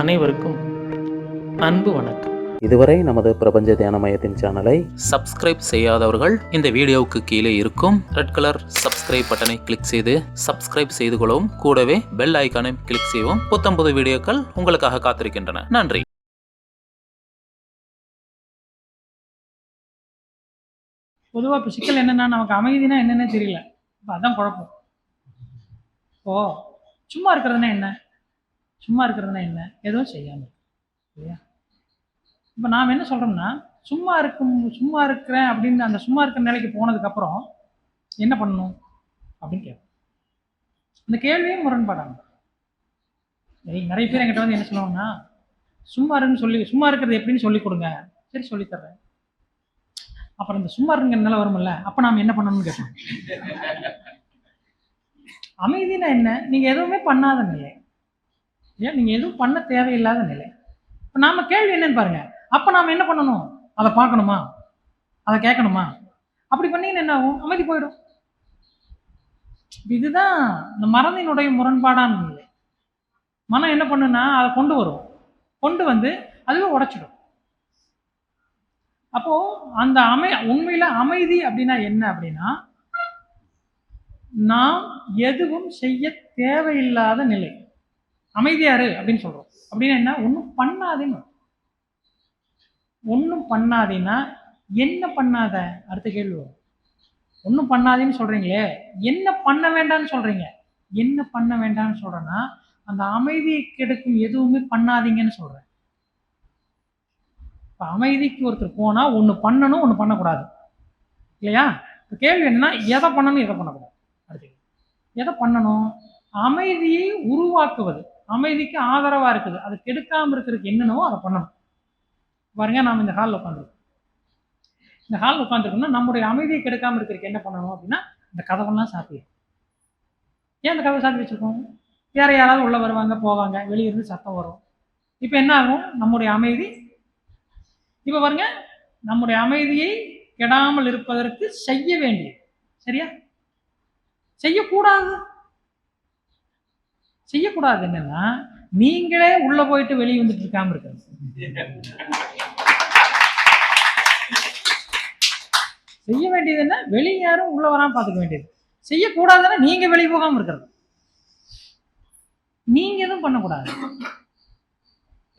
அனைவருக்கும் அன்பு வணக்கம். இதுவரை நமது பிரபஞ்ச தியான மையத்தின் சேனலை சப்ஸ்கிரைப் செய்யாதவர்கள் இந்த வீடியோவுக்கு கீழே இருக்கும் ரெட் கலர் சப்ஸ்கிரைப் பட்டனை கிளிக் செய்து சப்ஸ்கிரைப் செய்து கொள்ளவும். கூடவே பெல் ஐக்கானை கிளிக் செய்யவும். புத்தம்புது வீடியோக்கள் உங்களுக்காக காத்திருக்கின்றன. நன்றி. பொதுவாக இப்போ சிக்கல் என்னன்னா நமக்கு அமைதினா என்னன்னே தெரியல. இப்போ அதான் குழப்பம். இப்போ சும்மா இருக்கிறதுனா என்ன? சும்மா இருக்கிறதுனா என்ன? எதுவும் செய்யாமல் இல்லையா? இப்போ நாம் என்ன சொல்கிறோம்னா சும்மா இருக்கும் சும்மா இருக்கிறேன் அப்படின்னு அந்த சும்மா இருக்கிற நிலைக்கு போனதுக்கப்புறம் என்ன பண்ணணும்? அப்படின்னு கேட்போம். அந்த கேள்வியும் முரண்பாடாங்க நிறைய பேர் என்கிட்ட வந்து என்ன சொல்லுவாங்கன்னா சும்மா இருன்னு சொல்லி சும்மா இருக்கிறது எப்படின்னு சொல்லி கொடுங்க. சரி சொல்லித் தர்றேன். அப்புறம் இந்த சும்மா இருங்க நிலை வரும்ல அப்போ நாம் என்ன பண்ணணும்னு கேட்போம். அமைதினா என்ன? நீங்கள் எதுவுமே பண்ணாத நிலை ஏன் நீங்க எதுவும் பண்ண தேவையில்லாத நிலை. இப்ப நாம கேள்வி என்னன்னு பாருங்க. அப்போ நாம என்ன பண்ணணும்? அதை பார்க்கணுமா? அதை கேட்கணுமா? அப்படி பண்ணீங்கன்னா என்ன ஆகும்? அமைதி போயிடும். இதுதான் இந்த மறந்தினுடைய முரண்பாடான நிலை. மனம் என்ன பண்ணுன்னா அதை கொண்டு வரும். கொண்டு வந்து அதுவே உடைச்சிடும். அப்போ அந்த அமை உண்மையில அமைதி அப்படின்னா என்ன அப்படின்னா நாம் எதுவும் செய்ய தேவையில்லாத நிலை. அமைதியாரு அப்படின்னு சொல்றோம். அப்படின்னா என்ன? ஒன்றும் பண்ணாதேன்னு ஒன்றும் பண்ணாதேன்னா என்ன பண்ணாத? அடுத்த கேள்வி வரும். ஒன்றும் பண்ணாதேன்னு சொல்றீங்களே. என்ன பண்ண வேண்டாம்னு சொல்றீங்க. என்ன பண்ண வேண்டாம்னு சொல்றேன்னா அந்த அமைதியை கெடுக்கும் எதுவுமே பண்ணாதீங்கன்னு சொல்றேன். இப்போ அமைதிக்கு ஒருத்தர் போனால் ஒன்று பண்ணணும் ஒன்று பண்ணக்கூடாது. இல்லையா? இப்போ கேள்வி என்னன்னா எதை பண்ணணும் எதை பண்ணக்கூடாது? அடுத்து எதை பண்ணணும்? அமைதியை உருவாக்குவது. அமைதிக்கு ஆதரவாக இருக்குது. அது கெடுக்காமல் இருக்கிறதுக்கு என்னென்னவோ அதை பண்ணணும். பாருங்க நாம் இந்த ஹாலில் உட்காந்துருக்கோம் இந்த ஹாலில் உட்காந்துருக்கோம்னா நம்முடைய அமைதியை கெடுக்காமல் இருக்கிறதுக்கு என்ன பண்ணணும் அப்படின்னா இந்த கதவெல்லாம் சாத்திடும் ஏன் அந்த கதவை சாத்தி வச்சுருக்கோம்? வேற யாராவது உள்ளே வருவாங்க போவாங்க வெளியே இருந்து சத்தம் வரும். இப்போ என்ன ஆகும்? நம்முடைய அமைதி இப்போ பாருங்க நம்முடைய அமைதியை கெடாமல் இருப்பதற்கு செய்ய வேண்டியது. சரியா? செய்யக்கூடாது. செய்யக்கூடாது என்னன்னா நீங்களே உள்ள போயிட்டு வெளியே வந்துட்டு இருக்காம இருக்கிறது செய்ய வேண்டியது என்ன? வெளியே யாரும் உள்ள வராம பார்த்துக்க வேண்டியது. செய்யக்கூடாதுன்னா நீங்க வெளியே போகாம இருக்கிறது. நீங்க எதுவும் பண்ணக்கூடாது.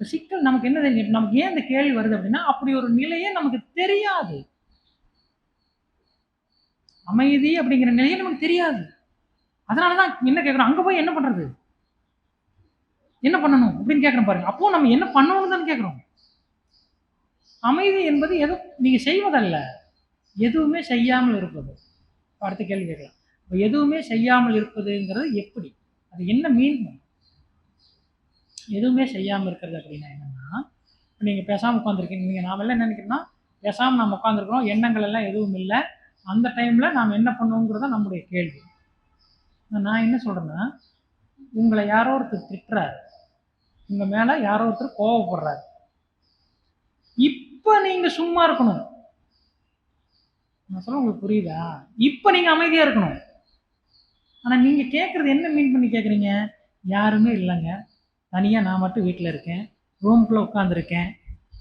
சிக்கல் நமக்கு என்ன தெரியும்? நமக்கு ஏன் இந்த கேள்வி வருது அப்படின்னா அப்படி ஒரு நிலையே நமக்கு தெரியாது. அமைதி அப்படிங்கிற நிலையே நமக்கு தெரியாது. அதனாலதான் என்ன கேட்குறோம் அங்க போய் என்ன பண்றது? என்ன பண்ணணும் அப்படின்னு கேட்குறோம் பாருங்க. அப்போ நம்ம என்ன பண்ணணும் தான் கேட்குறோம் அமைதி என்பது எதுவும் நீங்க செய்வதல்ல. எதுவுமே செய்யாமல் இருப்பது. அடுத்த கேள்வி கேட்கலாம். இப்போ எதுவுமே செய்யாமல் இருப்பதுங்கிறது எப்படி? அது என்ன மீன் எதுவுமே செய்யாமல் இருக்கிறது அப்படின்னா என்னன்னா இப்போ நீங்கள் பேசாமல் உட்காந்துருக்கீங்க நீங்கள் நாம் எல்லாம் என்ன நினைக்கிறோம்னா பேசாமல் நம்ம உட்காந்துருக்குறோம் எண்ணங்கள் எல்லாம் எதுவும் இல்லை. அந்த டைமில் நாம் என்ன பண்ணுவோங்கிறத நம்முடைய கேள்வி. நான் என்ன சொல்கிறேன்னா உங்களை யாரோ ஒருத்தர் திட்டுறாரு. உங்கள் மேலே யாரோ ஒருத்தர் கோவப்படுறாரு. இப்போ நீங்கள் சும்மா இருக்கணும். நான் சொல்ல உங்களுக்கு புரியுதா? இப்போ நீங்கள் அமைதியாக இருக்கணும். ஆனால் நீங்கள் கேட்குறது என்ன மீன் பண்ணி கேட்குறீங்க யாருமே இல்லைங்க. தனியாக நான் மட்டும் வீட்டில் இருக்கேன். ரூம்குள்ளே உட்காந்துருக்கேன்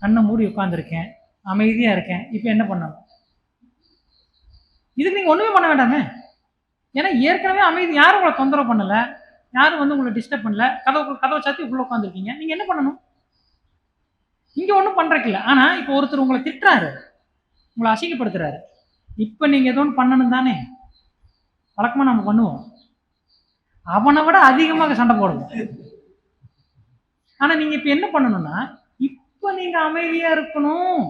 கண்ணை மூடி உட்காந்துருக்கேன் அமைதியாக இருக்கேன். இப்போ என்ன பண்ணணும்? இதுக்கு நீங்கள் ஒன்றுமே பண்ண வேண்டாமே. ஏன்னா ஏற்கனவே அமைதி யாரும் உங்களை தொந்தரவு பண்ணலை. யாரும் வந்து உங்களை டிஸ்டர்ப் பண்ணல. கதவு கதவை சாத்தி உள்ளே உட்காந்துருக்கீங்க நீங்கள் என்ன பண்ணணும்? இங்கே ஒன்றும் பண்ணுறக்கில்ல ஆனால் இப்போ ஒருத்தர் உங்களை திட்டுறாரு. உங்களை அசிங்கப்படுத்துறாரு. இப்போ நீங்கள் ஏதோ ஒன்று பண்ணணும் தானே? வழக்கமாக நம்ம பண்ணுவோம். அவனை விட அதிகமாக சண்டை போடுவோம் ஆனா நீங்க இப்ப என்ன பண்ணணும்னா இப்ப நீங்க அமைதியா இருக்கணும்.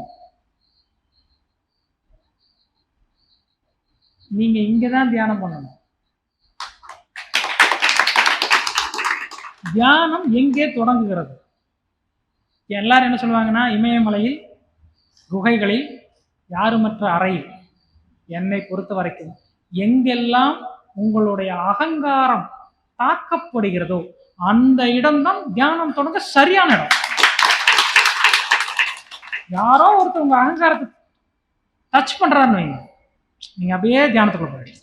நீங்க இங்கதான் தியானம் பண்ணணும். தியானம் எங்கே தொடங்குகிறது? எல்லாரும் என்ன சொல்லுவாங்கன்னா இமயமலையில் குகைகளில் யாருமற்ற அறையில் என்னை பொறுத்த வரைக்கும் எங்கெல்லாம் உங்களுடைய அகங்காரம் தாக்கப்படுகிறதோ அந்த இடம்தான் தியானம் தொடங்க சரியான இடம். யாரோ ஒருத்தர் உங்க அகங்காரத்தை டச் பண்றாருன்னு வைங்க. நீங்க அப்படியே தியானத்துக்குள்ள போயிடுங்க.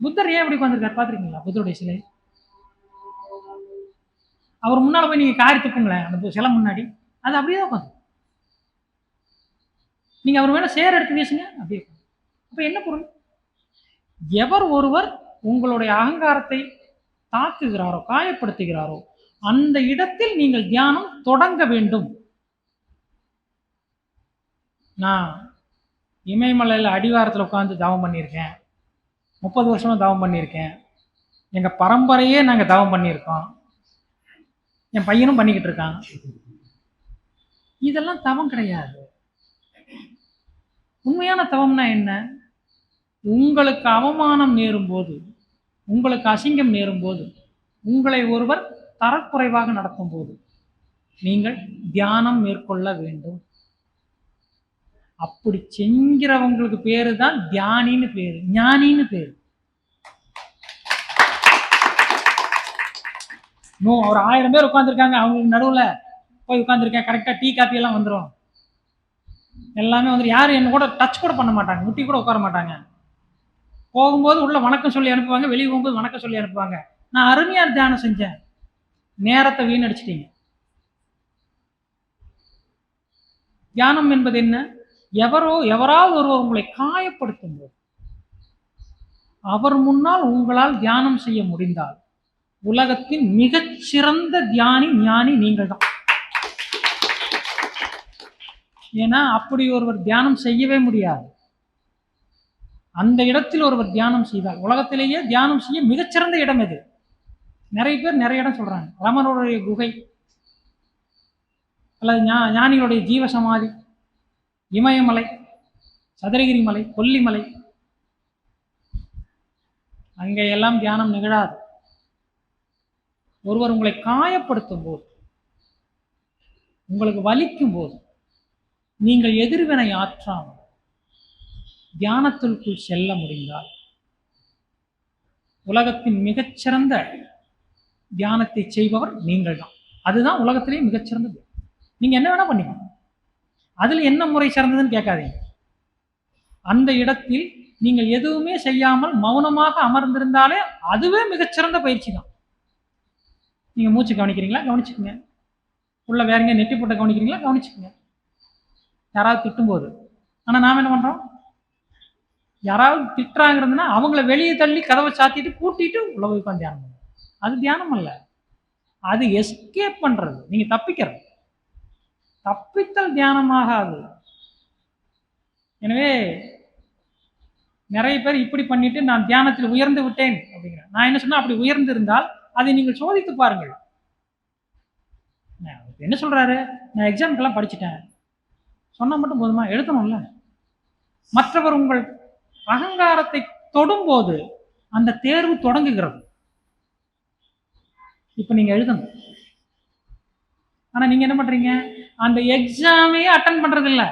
புத்தர் ஏன் இப்படி உட்காந்துருக்காரு பார்த்துருக்கீங்களா? புத்தருடைய சிலை? அவர் முன்னால் போய் நீங்க காரி துப்புங்களேன். அந்த சிலை முன்னாடி. அது அப்படியே தான் உட்காந்து நீங்க அவர் வேணால் சேர் எடுத்து வீசுங்க அப்படியே அப்போ என்ன பொருள்? எவர் ஒருவர் உங்களுடைய அகங்காரத்தை தாக்குகிறாரோ காயப்படுத்துகிறாரோ அந்த இடத்தில் நீங்கள் தியானம் தொடங்க வேண்டும். நான் இமயமலையில் அடிவாரத்தில் உட்காந்து தவம் பண்ணியிருக்கேன். முப்பது வருஷமா தவம் பண்ணியிருக்கேன். எங்கள் பரம்பரையே நாங்கள் தவம் பண்ணியிருக்கோம். என் பையனும் பண்ணிக்கிட்டு இருக்கான். இதெல்லாம் தவம் கிடையாது. உண்மையான தவம்னா என்ன? உங்களுக்கு அவமானம் நேரும்போது உங்களுக்கு அசிங்கம் நேரும்போது உங்களை ஒருவர் தரக்குறைவாக நடத்தும் போது நீங்கள் தியானம் மேற்கொள்ள வேண்டும். அப்படி செஞ்சுறவங்களுக்கு பேரு தான் தியானின்னு பேரு ஞானின்னு பேரு. இன்னும் ஒரு ஆயிரம் பேர் உட்காந்துருக்காங்க அவங்களுக்கு நடுவில் போய் உட்காந்துருக்கேன் கரெக்டாக டீ காப்பி எல்லாம் வந்துடும் எல்லாமே வந்துடும் யாரும் என்ன கூட டச் கூட பண்ண மாட்டாங்க முட்டி கூட உட்கார மாட்டாங்க. போகும்போது உள்ள வணக்கம் சொல்லி அனுப்புவாங்க வெளியே போகும்போது வணக்கம் சொல்லி அனுப்புவாங்க. நான் அருமையாக தியானம் செஞ்சேன். நேரத்தை வீணடிச்சிட்டீங்க. தியானம் என்பது என்ன? எவரோ எவராவது ஒருவர் உங்களை காயப்படுத்தும் போது அவர் முன்னால் உங்களால் தியானம் செய்ய முடிந்தால் உலகத்தின் மிகச்சிறந்த தியானி ஞானி நீங்கள் தான் ஏன்னா அப்படி ஒருவர் தியானம் செய்யவே முடியாது. அந்த இடத்தில் ஒருவர் தியானம் செய்தால் உலகத்திலேயே தியானம் செய்ய மிகச்சிறந்த இடம் எது? நிறைய பேர் நிறைய இடம் சொல்றாங்க. ரமணருடைய குகை அல்லது ஞா ஞானிகளுடைய ஜீவ சமாதி இமயமலை சதுரகிரி மலை கொல்லிமலை. அங்கே எல்லாம் தியானம் நிகழாது. ஒருவர் உங்களை காயப்படுத்தும் போது உங்களுக்கு வலிக்கும் போது நீங்கள் எதிர்வினை ஆற்றாமல் தியானத்திற்குள் செல்ல முடிந்தால் உலகத்தின் மிகச்சிறந்த தியானத்தை செய்பவர் நீங்கள் தான் அதுதான் உலகத்திலேயே மிகச்சிறந்த நீங்கள் நீங்க என்ன வேணா பண்ணிக்கணும் அதில் என்ன முறை சிறந்ததுன்னு கேட்காதீங்க. அந்த இடத்தில் நீங்கள் எதுவுமே செய்யாமல் மௌனமாக அமர்ந்திருந்தாலே அதுவே மிகச்சிறந்த பயிற்சி தான் நீங்க மூச்சு கவனிக்கிறீங்களா? கவனிச்சுக்கோங்க. உள்ள வேற எங்கேயும் நெட்டி போட்ட கவனிக்கிறீங்களா? கவனிச்சுக்கோங்க. யாராவது திட்டும்போது. ஆனா நாம் என்ன பண்றோம்? யாராவது திட்டுறாங்கிறதுனா அவங்கள வெளியே தள்ளி கதவை சாத்திட்டு கூட்டிட்டு உள்ள போய் உட்காந்து தியானம் அது தியானம் அல்ல. அது எஸ்கேப் பண்ணுறது நீங்கள் தப்பிக்கிறது தப்பித்தல் தியானமாகாது. எனவே நிறைய பேர் இப்படி பண்ணிட்டு நான் தியானத்தில் உயர்ந்து விட்டேன் அப்படிங்கிறேன் நான் என்ன சொன்னா அப்படி உயர்ந்து இருந்தால் அதை நீங்கள் சோதித்து பாருங்கள். நான் என்ன சொல்றாரு? நான் எக்ஸாம்க்கெல்லாம் படிச்சுட்டேன். சொன்னால் மட்டும் போதுமா? எழுதணும்ல. மற்றவர் உங்கள் அகங்காரத்தை தொடும்போது அந்த தேர்வு தொடங்குகிறது. இப்போ நீங்க எழுதணும். ஆனா நீங்க என்ன பண்றீங்க? அந்த எக்ஸாமே அட்டன் பண்றது இல்ல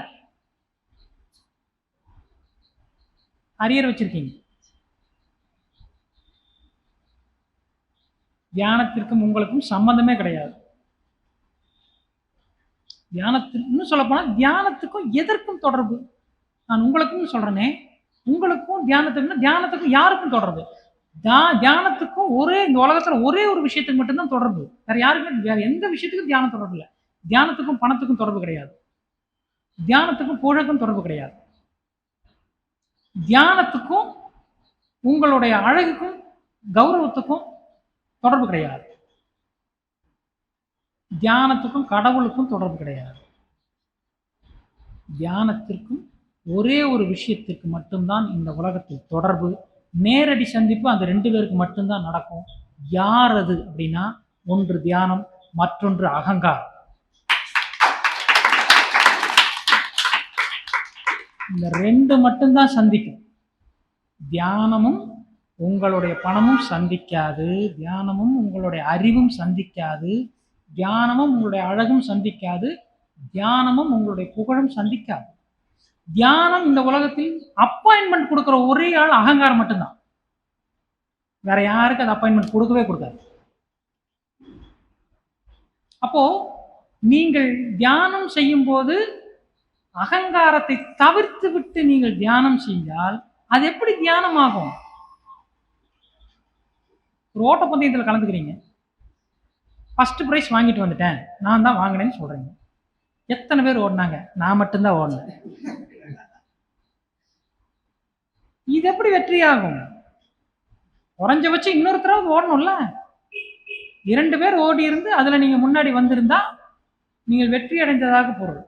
அரியர் வச்சிருக்கீங்க. தியானத்திற்கும் உங்களுக்கும் சம்பந்தமே கிடையாது. தியானத்திற்கு இன்னும் சொல்ல போனா தியானத்துக்கும் எதற்கும் தொடர்பு? நான் உங்களுக்கும் சொல்கிறேனே உங்களுக்கும் தியானத்துக்குன்னா தியானத்துக்கும் யாருக்கும் தொடர்பு? தியானத்துக்கும் ஒரே இந்த உலகத்துல ஒரே ஒரு விஷயத்துக்கு மட்டும்தான் தொடர்பு. வேற யாருக்குமே வேற எந்த விஷயத்துக்கும் தியானம் தொடர்பு இல்லை. தியானத்துக்கும் பணத்துக்கும் தொடர்பு கிடையாது. தியானத்துக்கும் புழக்கும் தொடர்பு கிடையாது. தியானத்துக்கும் உங்களுடைய அழகுக்கும் கௌரவத்துக்கும் தொடர்பு கிடையாது. தியானத்துக்கும் கடவுளுக்கும் தொடர்பு கிடையாது. தியானத்திற்கும் ஒரே ஒரு விஷயத்திற்கு மட்டும்தான் இந்த உலகத்தில் தொடர்பு நேரடி சந்திப்பு அந்த ரெண்டு பேருக்கு மட்டும்தான் நடக்கும். யார் அது அப்படின்னா ஒன்று தியானம் மற்றொன்று அகங்காரம். இந்த ரெண்டு மட்டும்தான் சந்திக்கும். தியானமும் உங்களுடைய பணமும் சந்திக்காது. தியானமும் உங்களுடைய அறிவும் சந்திக்காது. தியானமும் உங்களுடைய அழகும் சந்திக்காது. தியானமும் உங்களுடைய புகழும் சந்திக்காது. தியானம் இந்த உலகத்தில் அப்பாயின்மெண்ட் கொடுக்குற ஒரே ஆள் அகங்காரம் மட்டும்தான். வேற யாருக்கு அது அப்பாயின்மெண்ட் கொடுக்கவே கொடுக்காது. அப்போ நீங்கள் தியானம் செய்யும் போது அகங்காரத்தை தவிர்த்து விட்டு நீங்கள் தியானம் செய்தால் அது எப்படி தியானம் ஆகும் ஒரு ஓட்டப்பந்தயத்தில் கலந்துக்கிறீங்க. ஃபஸ்ட் ப்ரைஸ் வாங்கிட்டு வந்துட்டேன். நான் தான் வாங்கினேன்னு சொல்கிறேங்க எத்தனை பேர் ஓடினாங்க? நான் மட்டும்தான் ஓடினேன். இது எப்படி வெற்றியாகும் குறைஞ்சபட்சம் இன்னொருத்தராவது ஓடணும்ல? இரண்டு பேர் ஓடி இருந்து அதில் நீங்கள் முன்னாடி வந்திருந்தா நீங்கள் வெற்றி அடைந்ததாக பொருள்.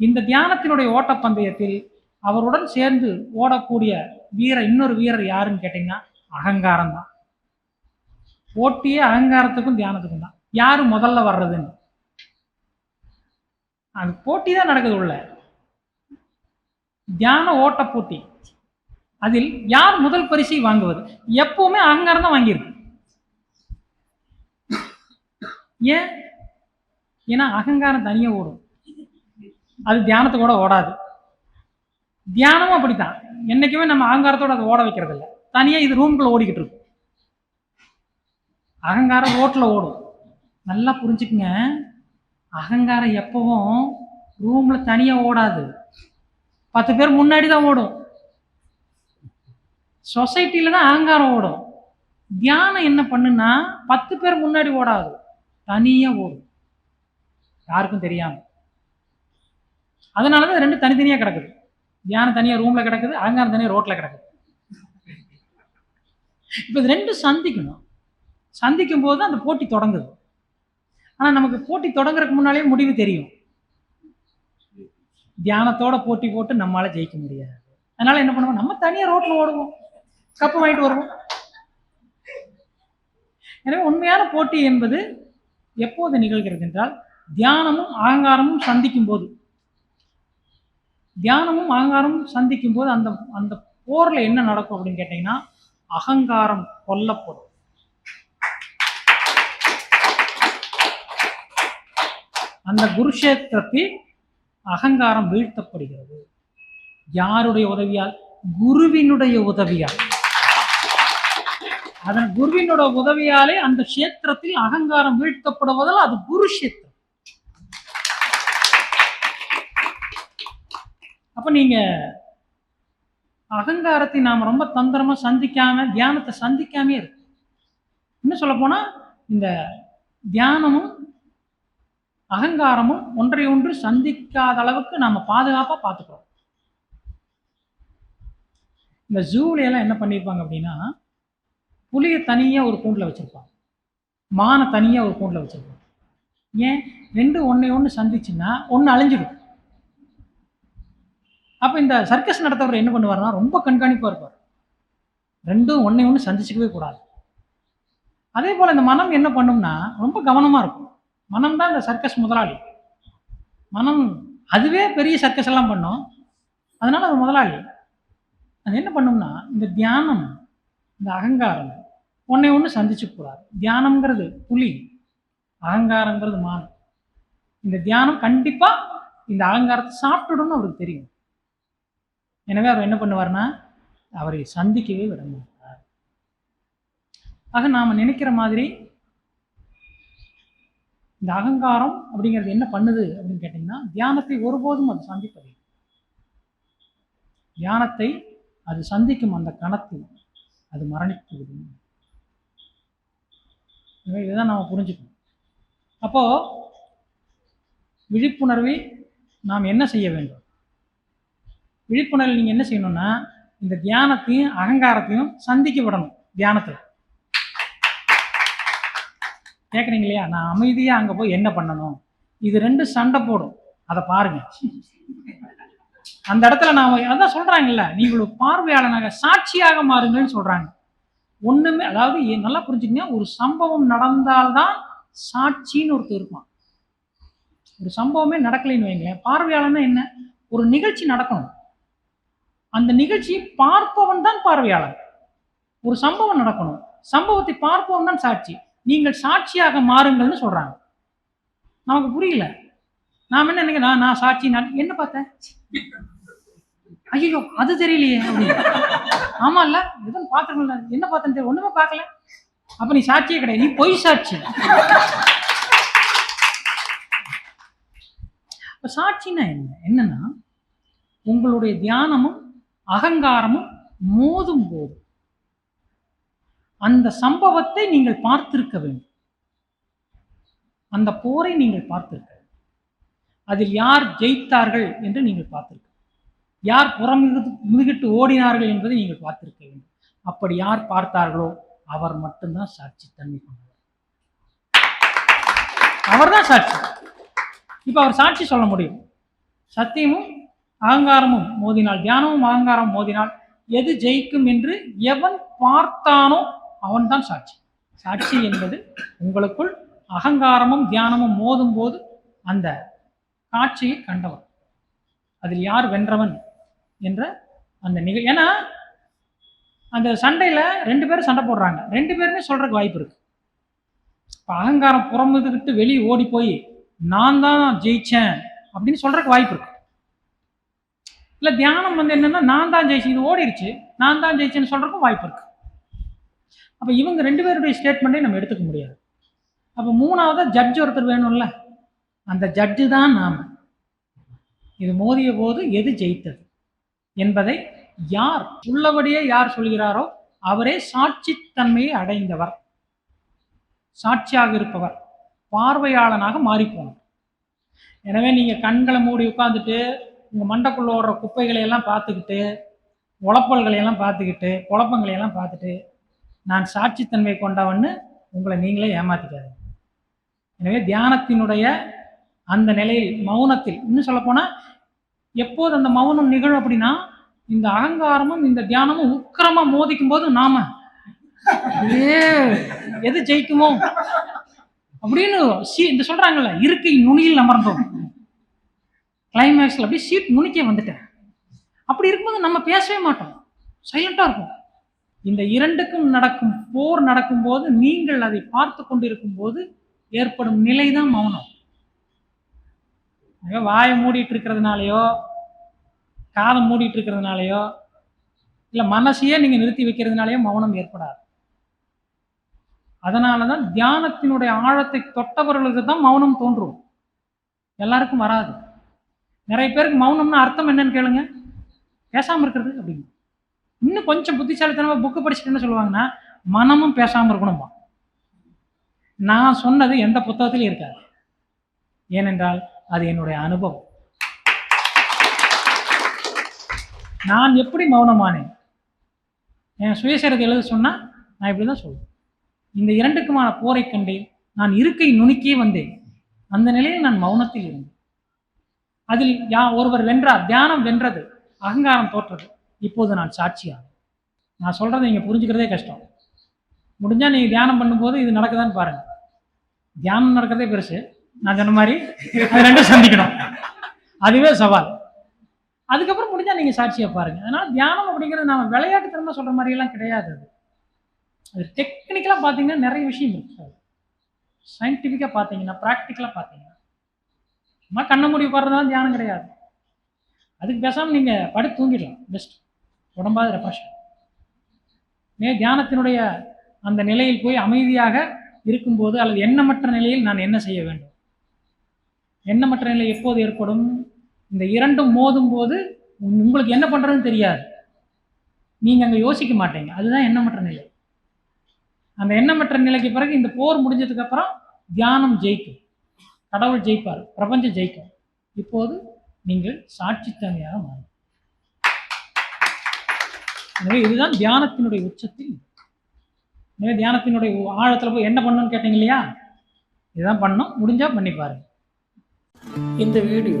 இந்த தியானத்தினுடைய ஓட்டப்பந்தயத்தில் அவருடன் சேர்ந்து ஓடக்கூடிய வீரர் இன்னொரு வீரர் யாருன்னு கேட்டிங்கன்னா அகங்காரம் தான். போட்டியே அகங்காரத்துக்கும் தியானத்துக்கும் தான். யாரு முதல்ல வர்றதுன்னு? அது போட்டி தான் நடக்குது உள்ள. தியான ஓட்ட போட்டி அதில் யார் முதல் பரிசை வாங்குவது? எப்பவுமே அகங்காரம் தான் வாங்கியிருக்கு. ஏன்? ஏன்னா அகங்காரம் தனியா ஓடும். அது தியானத்தை கூட ஓடாது. தியானமும் அப்படித்தான். என்னைக்குமே நம்ம அகங்காரத்தோட அதை ஓட வைக்கிறது இல்லை தனியா இது ரூம்குள்ள ஓடிக்கிட்டு இருக்கும் அகங்காரம் ரோட்ல ஓடும். நல்லா புரிஞ்சுக்குங்க. அகங்காரம் எப்பவும் ரூம்ல தனியா ஓடாது. பத்து பேர் முன்னாடி தான் ஓடும். சொசைட்டியில் தான் அகங்காரம் ஓடும். தியானம் என்ன பண்ணுன்னா பத்து பேர் முன்னாடி ஓடாது. தனியா ஓடும். யாருக்கும் தெரியாம. அதனாலதான் ரெண்டு தனித்தனியா கிடக்குது. தியானம் தனியா ரூம்ல கிடக்குது அகங்காரம் தனியா ரோட்ல கிடக்குது. இப்ப இது ரெண்டும் சந்திக்கணும். சந்திக்கும் போது அந்த போட்டி தொடங்குது. ஆனா நமக்கு போட்டி தொடங்குறதுக்கு முன்னாலே முடிவு தெரியும். தியானத்தோட போட்டி போட்டு நம்மளால ஜெயிக்க முடியாது. அதனால என்ன பண்ணுவோம்? நம்ம தனியா ரோட்ல ஓடுவோம். கப்பு வாங்கிட்டு வருவோம். எனவே உண்மையான போட்டி என்பது எப்போது நிகழ்கிறது என்றால் தியானமும் அகங்காரமும் சந்திக்கும் போது. தியானமும் அகங்காரமும் சந்திக்கும் போது அந்த அந்த போர்ல என்ன நடக்கும் அப்படின்னு கேட்டீங்கன்னா அகங்காரம் கொல்லப்படும். அந்த குருஷேத்திரத்தில் அகங்காரம் வீழ்த்தப்படுகிறது. யாருடைய உதவியால்? குருவினுடைய உதவியால். அதன் குருவினோட உதவியாலே அந்த கஷேத்திரத்தில் அகங்காரம் வீழ்த்தப்படுவதால் அது குரு கஷேத்திரம் அப்ப நீங்க அகங்காரத்தை நாம் ரொம்ப தந்திரமா சந்திக்காம தியானத்தை சந்திக்காமே இருக்கு இன்னும் சொல்ல போனா இந்த தியானமும் அகங்காரமும் ஒன்றை ஒன்று சந்திக்காத அளவுக்கு நாம பாதுகாப்பா பார்த்துக்கிறோம் இந்த ஜூலையெல்லாம் என்ன பண்ணியிருப்பாங்க அப்படின்னா புலியை தனியாக ஒரு கூண்டில் வச்சிருப்பாங்க. மானை தனியாக ஒரு கூண்டில் வச்சிருப்பாங்க. ஏன்? ரெண்டு ஒன்றை ஒன்று சந்திச்சுன்னா ஒன்று அழிஞ்சிடும். அப்போ இந்த சர்க்கஸ் நடத்துறவர் என்ன பண்ணுவார்னா ரொம்ப கண்காணிப்பாக இருப்பார். ரெண்டும் ஒன்றை ஒன்று சந்திச்சுக்கவே கூடாது. அதே போல் இந்த மனம் என்ன பண்ணும்னா ரொம்ப கவனமாக இருக்கும். மனம் தான் இந்த சர்க்கஸ் முதலாளி. மனம் அதுவே பெரிய சர்க்கஸ் எல்லாம் பண்ணும். அதனால அது முதலாளி. அது என்ன பண்ணும்னா இந்த தியானம் இந்த அகங்காரம் ஒன்றை ஒன்று சந்திச்சு கூடாது. தியானம்ங்கிறது புலி அகங்காரங்கிறது மானம் இந்த தியானம் கண்டிப்பாக இந்த அகங்காரத்தை சாப்பிட்டுடும்னு அவருக்கு தெரியும். எனவே அவர் என்ன பண்ணுவார்னா அவரை சந்திக்கவே விட மாட்டார். ஆக நாம் நினைக்கிற மாதிரி இந்த அகங்காரம் அப்படிங்கிறது என்ன பண்ணுது அப்படின்னு கேட்டிங்கன்னா தியானத்தை ஒருபோதும் அது சந்திப்பதில்லை. தியானத்தை அது சந்திக்கும் அந்த கணத்தில் அது மரணித்து விடும். இதுதான் நாம் புரிஞ்சுக்கணும். அப்போ விழிப்புணர்வை நாம் என்ன செய்ய வேண்டும்? விழிப்புணர்வில் நீங்கள் என்ன செய்யணும்னா இந்த தியானத்தையும் அகங்காரத்தையும் சந்திக்க விடணும் தியானத்தில். கேட்குறீங்க இல்லையா நான் அமைதியாக அங்கே போய் என்ன பண்ணணும்? இது ரெண்டு சண்டை போடும். அதை பாருங்க. அந்த இடத்துல நான் அதான் சொல்றாங்கல்ல நீங்கள் பார்வையாளனாக சாட்சியாக மாறுங்கள்னு சொல்றாங்க. ஒண்ணுமே அதாவது நல்லா புரிஞ்சுக்கங்க. ஒரு சம்பவம் நடந்தால்தான் சாட்சின்னு ஒருத்தர் இருப்பான். ஒரு சம்பவமே நடக்கலைன்னு வைங்களேன். பார்வையாளர்னா என்ன? ஒரு நிகழ்ச்சி நடக்கணும். அந்த நிகழ்ச்சியை பார்ப்பவன் தான் பார்வையாளன் ஒரு சம்பவம் நடக்கணும். சம்பவத்தை பார்ப்பவன் தான் சாட்சி. நீங்கள் சாட்சியாக மாறுங்கள்னு சொல்றாங்க. நமக்கு புரியல. நாம என்ன நினைக்கிறேன் நான் நான் சாட்சி நான் என்ன பார்த்தேன் ஐயோ அது தெரியலையே அப்படின்னு ஆமா இல்ல எதுவும் பாத்துருக்கல என்ன பாத்திரம் தெரியல. ஒண்ணுமே பார்க்கல. அப்ப நீ சாட்சியே கிடையாது. நீ பொய் சாட்சி. சாட்சினா சாட்சின்னா என்ன? என்னன்னா உங்களுடைய தியானமும் அகங்காரமும் மோதும் போது அந்த சம்பவத்தை நீங்கள் பார்த்திருக்க வேண்டும். அந்த போரை நீங்கள் பார்த்திருக்க அதில் யார் ஜெயித்தார்கள் என்று நீங்கள் பார்த்திருக்க யார் புறம் முதுகிட்டு ஓடினார்கள் என்பதை நீங்கள் பார்த்திருக்க வேண்டும். அப்படி யார் பார்த்தார்களோ அவர் மட்டும்தான் சாட்சி தன்மை கொண்டவர். அவர்தான் சாட்சி. இப்போ அவர் சாட்சி சொல்ல முடியும். சத்தியமும் அகங்காரமும் மோதினால் தியானமும் அகங்காரமும் மோதினால் எது ஜெயிக்கும் என்று எவன் பார்த்தானோ அவன்தான் சாட்சி. சாட்சி என்பது உங்களுக்குள் அகங்காரமும் தியானமும் மோதும் போது அந்த காட்சியை கண்டவன் அதில் யார் வென்றவன் என்ற அந்த நிகழ் ஏன்னா அந்த சண்டையில் ரெண்டு பேரும் சண்டை போடுறாங்க. ரெண்டு பேருமே சொல்கிறதுக்கு வாய்ப்பு இருக்குது இப்போ அகங்காரம் புறமுதுகிட்டு வெளியே ஓடி போய் நான் தான் ஜெயிச்சேன் அப்படின்னு சொல்றதுக்கு வாய்ப்பு இருக்கு. இல்லை தியானம் வந்து என்னன்னா நான் தான் ஜெயிச்சேன் இது ஓடிடுச்சு நான் தான் ஜெயிச்சேன்னு சொல்றதுக்கும் வாய்ப்பு இருக்கு. அப்போ இவங்க ரெண்டு பேருடைய ஸ்டேட்மெண்ட்டையும் நம்ம எடுத்துக்க முடியாது. அப்போ மூணாவது ஜட்ஜ் ஒருத்தர் வேணும்ல. அந்த ஜட்ஜு தான் நாம். இது மோதிய போது எது ஜெயித்தது? என்பதை யார் உள்ளபடியே யார் சொல்கிறாரோ அவரே சாட்சித்தன்மையை அடைந்தவர். சாட்சியாக இருப்பவர் பார்வையாளனாக மாறிப்போனார். எனவே நீங்கள் கண்களை மூடி உட்காந்துட்டு உங்கள் மண்டைக்குள்ள ஓடுற குப்பைகளை எல்லாம் பார்த்துக்கிட்டு உழப்பல்களையெல்லாம் பார்த்துக்கிட்டு குழப்பங்களை எல்லாம் பார்த்துட்டு நான் சாட்சித்தன்மை கொண்டவன்னு உங்களை நீங்களே ஏமாத்திக்காதீங்க. எனவே தியானத்தினுடைய அந்த நிலையில் மௌனத்தில் இன்னும் சொல்லப்போனால் எப்போது அந்த மௌனம் நிகழும் அப்படின்னா இந்த அகங்காரமும் இந்த தியானமும் உக்கிரமா மோதிக்கும் போது நாம ஏ எது ஜெயிக்குமோ அப்படின்னு சீ இந்த சொல்றாங்கல்ல இருக்கை நுனியில் அமர்ந்தோம். கிளைமேக்ஸ்ல அப்படியே சீட் நுனிக்கே வந்துட்டேன். அப்படி இருக்கும்போது நம்ம பேசவே மாட்டோம். சைலண்டா இருக்கும் இந்த இரண்டுக்கும் நடக்கும் போர் நடக்கும்போது நீங்கள் அதை பார்த்து கொண்டிருக்கும் போது ஏற்படும் நிலைதான் மௌனம். வாயை மூடிட்டு இருக்கிறதுனாலயோ காதை மூடிட்டு இருக்கிறதுனாலயோ இல்லை மனசையே நீங்கள் நிறுத்தி வைக்கிறதுனாலயோ மௌனம் ஏற்படாது. அதனால தான் தியானத்தினுடைய ஆழத்தை தொட்டவர்களுக்கு தான் மௌனம் தோன்றும். எல்லாருக்கும் வராது. நிறைய பேருக்கு மௌனம்னு அர்த்தம் என்னன்னு கேளுங்க. பேசாமல் இருக்கிறது அப்படின்னு இன்னும் கொஞ்சம் புத்திசாலித்தனமாக புக்கு படிச்சுட்டு என்ன சொல்லுவாங்கன்னா மனமும் பேசாமல் இருக்கணுமா? நான் சொன்னது எந்த புத்தகத்திலையும் இருக்காது. ஏனென்றால் அது என்னுடைய அனுபவம். நான் எப்படி மௌனமானேன்? என் சுயசரிதை எழுத சொன்னால் நான் இப்படி தான் சொல்லுவேன் இந்த இரண்டுக்குமான போரை கண்டேன் நான் இருக்கை நுணுக்கியே வந்தேன். அந்த நிலையில் நான் மௌனத்தில் இருந்தேன். அதில் யா ஒருவர் வென்றார் தியானம் வென்றது அகங்காரம் தோற்றது இப்போது நான் சாட்சியாக நான் சொல்கிறத நீங்கள் புரிஞ்சுக்கிறதே கஷ்டம். முடிஞ்சால் நீங்கள் தியானம் பண்ணும்போது இது நடக்குதான்னு பாருங்கள் தியானம் நடக்கிறதே பெருசு. நான் சொன்ன மாதிரி அது ரெண்டும் சந்திக்கணும். அதுவே சவால். அதுக்கப்புறம் முடிஞ்சா நீங்க சாட்சியை பாருங்க. அதனால தியானம் அப்படிங்கிறது நம்ம விளையாட்டுத்தனமா சொல்ற மாதிரி எல்லாம் கிடையாது அது. அது டெக்னிக்கலாக பார்த்தீங்கன்னா நிறைய விஷயம் இருக்கு சயின்டிஃபிக்காக பார்த்தீங்கன்னா ப்ராக்டிக்கலாக பார்த்தீங்கன்னா சும்மா கண்ணை மூடி உட்கார்றதுனால தியானம் கிடையாது. அதுக்கு பேசாமல் நீங்கள் படுத்து தூங்கிடலாம். பெஸ்ட் உடம்பாத ரெஃப்ரெஷ் மே தியானத்தினுடைய அந்த நிலையில் போய் அமைதியாக இருக்கும்போது அல்லது எண்ணமற்ற நிலையில் நான் என்ன செய்ய வேண்டும்? எண்ணமற்ற நிலை எப்போது ஏற்படும்? இந்த இரண்டும் மோதும் போது உங்களுக்கு என்ன பண்றதுன்னு தெரியாது. நீங்க அங்கே யோசிக்க மாட்டீங்க. அதுதான் எண்ணமற்ற நிலை. அந்த எண்ணமற்ற நிலைக்கு பிறகு இந்த போர் முடிஞ்சதுக்கப்புறம் தியானம் ஜெயிக்கும். கடவுள் ஜெயிப்பார். பிரபஞ்சம் ஜெயிக்கும். இப்போது நீங்கள் சாட்சித்தன்மையாக மாறும். எனவே இதுதான் தியானத்தினுடைய உச்சத்தில். எனவே தியானத்தினுடைய ஆழத்தில் போய் என்ன பண்ணணும்னு கேட்டீங்க இல்லையா? இதுதான் பண்ணணும். முடிஞ்சால் பண்ணி பாருங்க. இந்த வீடியோ